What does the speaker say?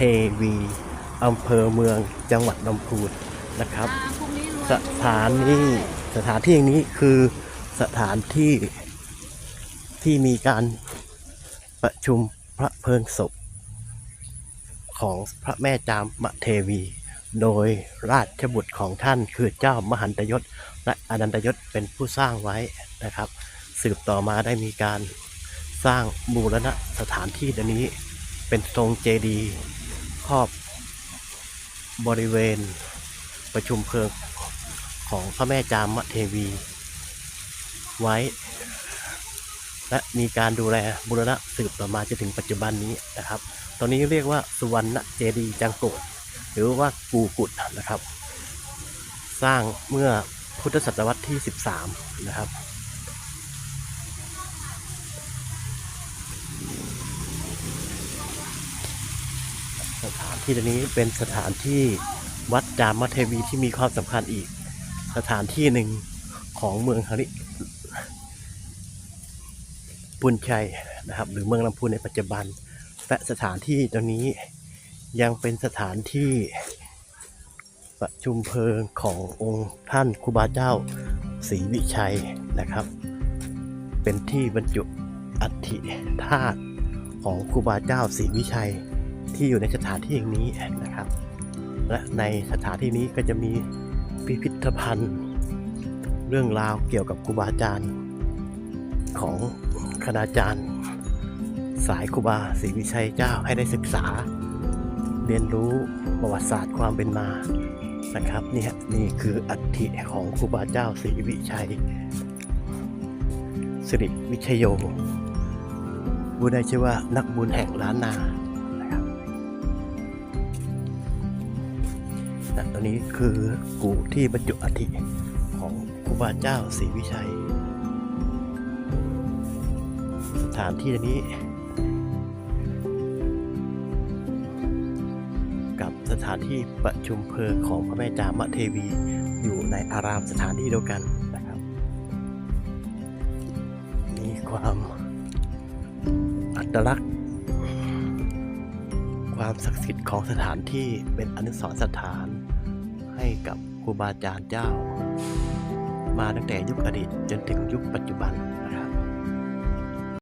เทวีอำเภอเมืองจังหวัดลำพูนนะครับอ่าพรุ่งนี้รวยสถานที่สถานที่อย่างนี้คือสถานที่ที่มีการประชุมพระเพลิงศพ ของพระแม่จามเทวี โดยราชบุตรของท่านคือเจ้ามหันตยศ และอนันตยศเป็นผู้สร้างไว้นะครับ สืบต่อมาได้มีการสร้างบูรณะสถานที่อันนี้เป็นทรงเจดีย์ ครอบบริเวณประชุมเพลิงของพระแม่จามเทวีไว้ และมีการดูแลบูรณะสืบต่อมาจนถึงปัจจุบันนี้นะครับ ตอนนี้เรียกว่าสุวรรณเจดีย์จังกุฎหรือว่ากูกุฎนะครับ สร้างเมื่อพุทธศตวรรษที่ 13 นะครับ สถานที่ตรงนี้เป็นสถานที่วัดจามเทวีที่มีความสำคัญอีก สถานที่หนึ่งของเมืองฮาริปุนชัยนะครับ หรือเมืองลำพูนในปัจจุบัน และสถานที่ตรงนี้ยังเป็นสถานที่ประชุมเพลิงขององค์ท่านครูบาเจ้าศรีวิชัยนะครับ เป็นที่บรรจุอัฐิธาตุของครูบาเจ้าศรีวิชัย ที่อยู่ในสถานที่แห่งนี้นะครับ และในสถานที่นี้ก็จะมีพิพิธภัณฑ์ เรื่องราวเกี่ยวกับครูบาอาจารย์ ของคณาจารย์ สายครูบาศรีวิชัยเจ้าให้ได้ศึกษา เรียนรู้ประวัติศาสตร์ความเป็นมานะครับนี่ฮะนี่คืออัฐิของครูบาเจ้าศรีวิชัยสิริวิชโยผู้ได้ชื่อว่านักบุญแห่งล้านนา และตอนนี้คือกูที่บรรจุอัฐิของครูบาเจ้าศรีวิชัย สถานที่นี้ กับสถานที่ประชุมเพลิงของพระแม่จามเทวีอยู่ในอารามสถานที่เดียวกันนะครับ มีความอัตลักษณ์ความศักดิ์สิทธิ์ของสถานที่เป็นอนุสรณ์สถาน ให้กับครูบาอาจารย์เจ้า มาตั้งแต่ยุคอดีตจนถึงยุคปัจจุบัน